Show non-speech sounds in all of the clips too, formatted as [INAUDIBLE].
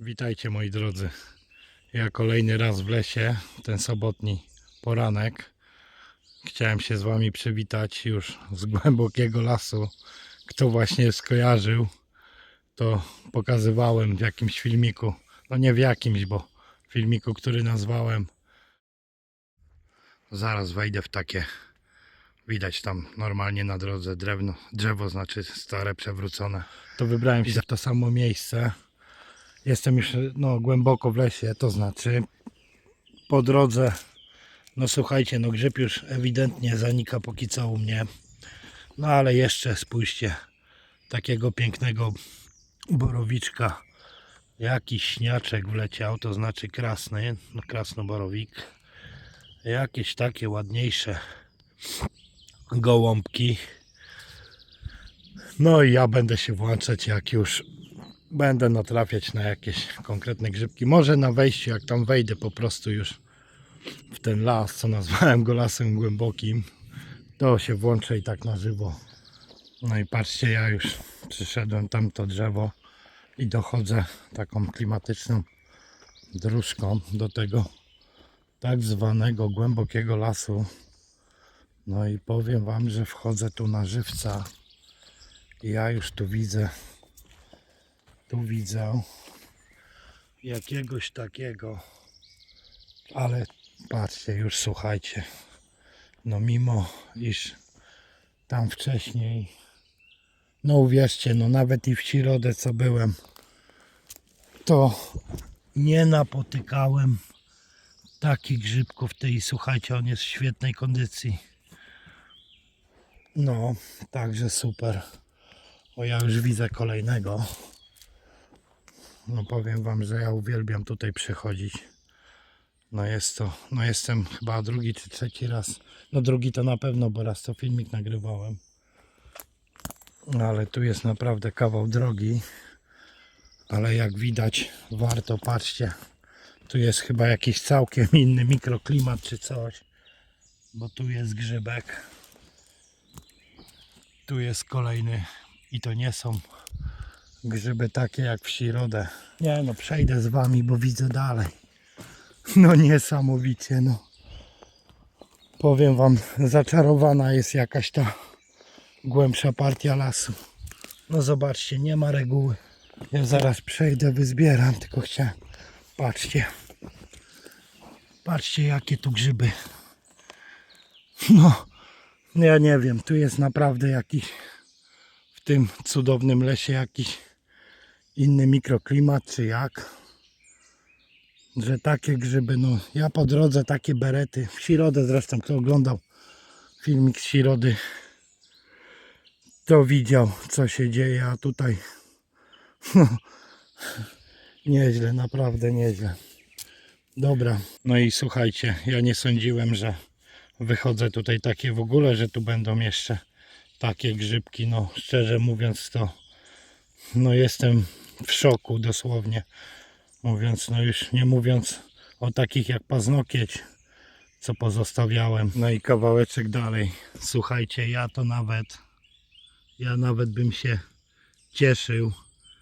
Witajcie moi drodzy. Ja kolejny raz w lesie, ten sobotni poranek. Chciałem się z wami przywitać już z głębokiego lasu. Kto właśnie skojarzył, to pokazywałem w jakimś filmiku. No nie w jakimś, bo filmiku, który nazwałem. Zaraz wejdę w takie. Widać tam normalnie na drodze drewno, drzewo znaczy stare, przewrócone. To wybrałem się w to samo miejsce. Jestem już no, głęboko w lesie, to znaczy po drodze, no słuchajcie, no grzyb już ewidentnie zanika póki co u mnie. No ale jeszcze spójrzcie, takiego pięknego borowiczka, jakiś śniaczek wleciał, to znaczy krasny, no krasnoborowik. Jakieś takie ładniejsze gołąbki. No i ja będę się włączać jak już będę natrafiać na jakieś konkretne grzybki. Może na wejściu, jak tam wejdę po prostu już w ten las, co nazwałem go lasem głębokim, to się włączę i tak na żywo. No i patrzcie, ja już przyszedłem tam to drzewo i dochodzę taką klimatyczną dróżką do tego tak zwanego głębokiego lasu. No i powiem Wam, że wchodzę tu na żywca i ja już tu widzę tu widzę jakiegoś takiego, ale patrzcie, już słuchajcie, no mimo iż tam wcześniej, no uwierzcie, no nawet i w środę co byłem, to nie napotykałem takich grzybków tej, słuchajcie, on jest w świetnej kondycji. No, także super. O, ja już widzę kolejnego. No powiem wam, że ja uwielbiam tutaj przychodzić. No jest to, no jestem chyba drugi czy trzeci raz. No drugi to na pewno, bo raz to filmik nagrywałem. No Ale tu jest naprawdę kawał drogi. Ale jak widać, warto, patrzcie. Tu jest chyba jakiś całkiem inny mikroklimat czy coś. Bo tu jest grzybek. Tu jest kolejny. I to nie są grzyby takie jak w środę. Nie no, przejdę z wami, bo widzę dalej. No niesamowicie, no. Powiem wam, zaczarowana jest jakaś ta głębsza partia lasu. No zobaczcie, nie ma reguły. Ja zaraz przejdę, wyzbieram, tylko chciałem. Patrzcie. Patrzcie, jakie tu grzyby. No, ja nie wiem, tu jest naprawdę jakiś w tym cudownym lesie jakiś inny mikroklimat, czy jak. Że takie grzyby, no ja po drodze takie berety, w Środę zresztą, kto oglądał filmik z Środy, to widział co się dzieje, a tutaj no, [LAUGHS] nieźle, naprawdę nieźle. Dobra, no i słuchajcie, ja nie sądziłem, że wychodzę tutaj takie w ogóle, że tu będą jeszcze takie grzybki, no szczerze mówiąc to no jestem w szoku dosłownie mówiąc, no już nie mówiąc o takich jak paznokieć co pozostawiałem. No i kawałeczek dalej. Słuchajcie, ja to nawet ja nawet bym się cieszył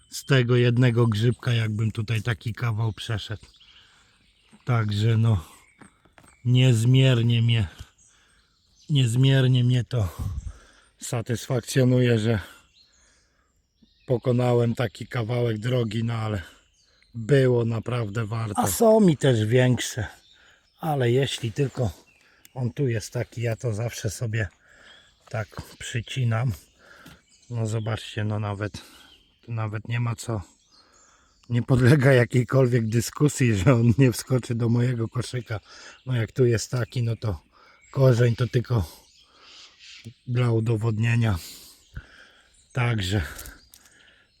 z tego jednego grzybka jakbym tutaj taki kawał przeszedł. Także no niezmiernie mnie niezmiernie mnie to satysfakcjonuje, że pokonałem taki kawałek drogi, no ale było naprawdę warto. A są mi też większe, ale jeśli tylko on tu jest taki, ja to zawsze sobie tak przycinam. No zobaczcie, no nawet nawet nie ma co nie podlega jakiejkolwiek dyskusji, że on nie wskoczy do mojego koszyka. No jak tu jest taki, no to korzeń to tylko dla udowodnienia. Także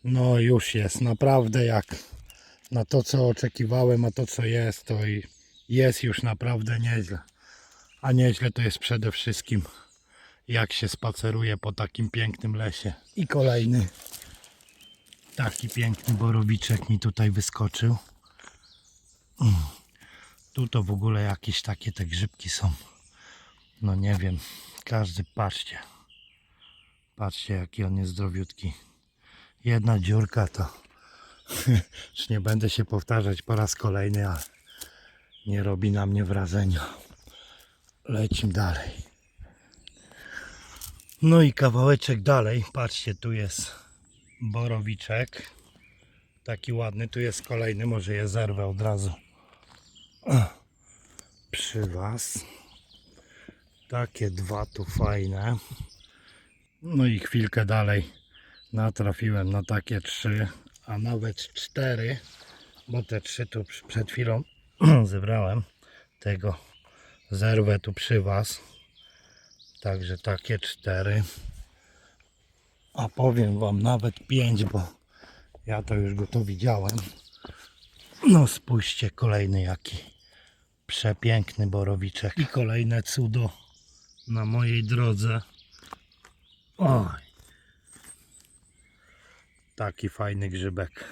no już jest naprawdę jak na to co oczekiwałem, a to co jest, to i jest już naprawdę nieźle. A nieźle to jest przede wszystkim jak się spaceruje po takim pięknym lesie. I kolejny taki piękny borowiczek mi tutaj wyskoczył. Mm. Tu to w ogóle jakieś takie te grzybki są. No nie wiem. Każdy patrzcie. Patrzcie jaki on jest zdrowiutki. Jedna dziurka to [LAUGHS] Już nie będę się powtarzać po raz kolejny, ale nie robi na mnie wrażenia. Lecimy dalej. No i kawałeczek dalej. Patrzcie, tu jest borowiczek. Taki ładny. Tu jest kolejny. Może je zerwę od razu. [CLEARS THROAT] Przy Was. Takie dwa tu fajne. No i chwilkę dalej natrafiłem na takie trzy, a nawet cztery, bo te trzy tu przed chwilą [CLEARS THROAT] zebrałem. Tego zerwę tu przy Was. Także takie cztery. A powiem Wam nawet pięć, bo ja to już go tu widziałem. No spójrzcie, kolejny jaki przepiękny borowiczek. I kolejne cudo na mojej drodze. Oj. Taki fajny grzybek.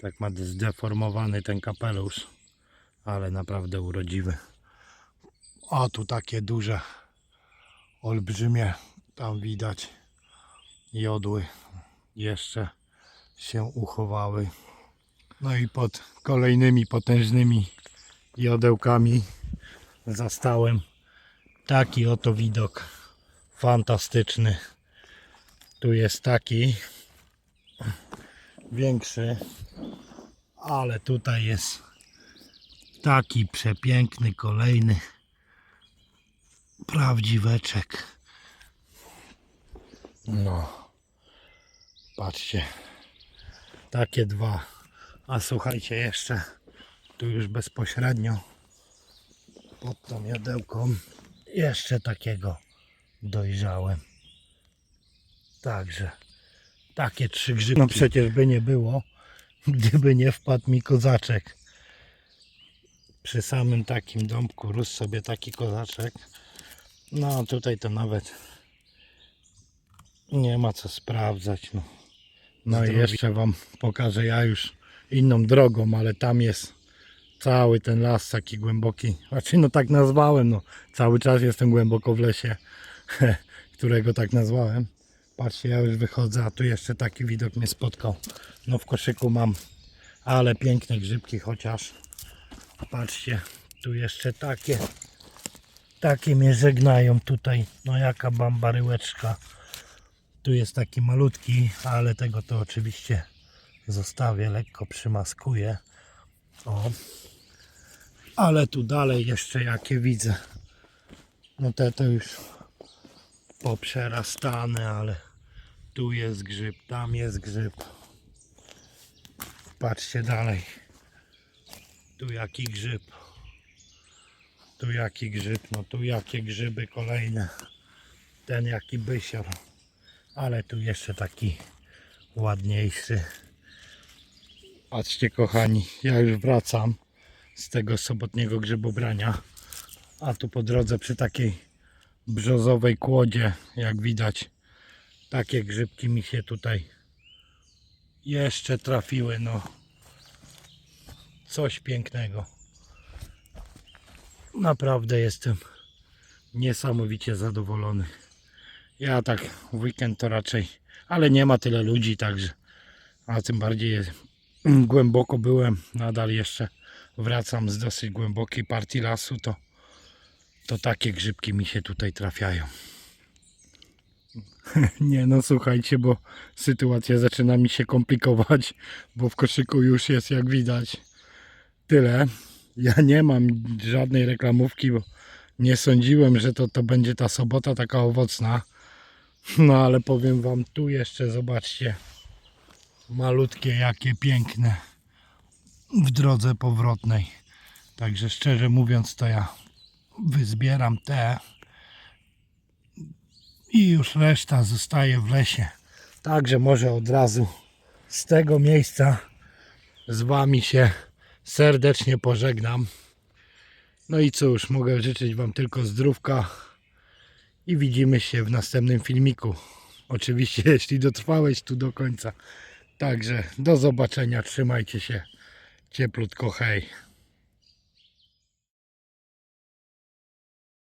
Tak ma zdeformowany ten kapelusz, ale naprawdę urodziwy. A tu takie duże, olbrzymie, tam widać jodły jeszcze się uchowały. No i pod kolejnymi potężnymi jodełkami zastałem taki oto widok fantastyczny. Tu jest taki większy, ale tutaj jest taki przepiękny kolejny prawdziweczek. No, patrzcie, takie dwa. A słuchajcie, jeszcze tu już bezpośrednio pod tą jadełką jeszcze takiego dojrzałem. Także takie trzy grzyby. No przecież by nie było, gdyby nie wpadł mi kozaczek. Przy samym takim domku rósł sobie taki kozaczek. No tutaj to nawet nie ma co sprawdzać. No, no i jeszcze Wam pokażę ja już inną drogą, ale tam jest cały ten las taki głęboki. Znaczy no tak nazwałem, no cały czas jestem głęboko w lesie, [LAUGHS] którego tak nazwałem. Patrzcie, ja już wychodzę, a tu jeszcze taki widok mnie spotkał. No w koszyku mam, ale piękne grzybki chociaż. Patrzcie, tu jeszcze takie, takie mnie żegnają tutaj. No jaka bambaryłeczka. Tu jest taki malutki, ale tego to oczywiście zostawię, lekko przymaskuję. O. Ale tu dalej jeszcze jakie widzę. No te to już poprzerastane, ale tu jest grzyb, tam jest grzyb. Patrzcie dalej. Tu jaki grzyb. Tu jaki grzyb, no tu jakie grzyby kolejne. Ten jaki bysior. Ale tu jeszcze taki ładniejszy. Patrzcie kochani, ja już wracam z tego sobotniego grzybobrania. A tu po drodze przy takiej brzozowej kłodzie, jak widać, takie grzybki mi się tutaj jeszcze trafiły. No, coś pięknego. Naprawdę jestem niesamowicie zadowolony. Ja tak w weekend to raczej, ale nie ma tyle ludzi, także, a tym bardziej głęboko byłem, nadal jeszcze wracam z dosyć głębokiej partii lasu, to, to takie grzybki mi się tutaj trafiają. [LAUGHS] Nie no słuchajcie, bo sytuacja zaczyna mi się komplikować, bo w koszyku już jest jak widać tyle. Ja nie mam żadnej reklamówki, bo nie sądziłem, że to, to będzie ta sobota taka owocna. No ale powiem wam, tu jeszcze zobaczcie malutkie jakie piękne w drodze powrotnej. Także szczerze mówiąc to ja wyzbieram te i już reszta zostaje w lesie. Także może od razu z tego miejsca z Wami się serdecznie pożegnam. No i cóż, mogę życzyć Wam tylko zdrówka i widzimy się w następnym filmiku. Oczywiście, [LAUGHS] jeśli dotrwałeś tu do końca. Także do zobaczenia, trzymajcie się cieplutko, hej.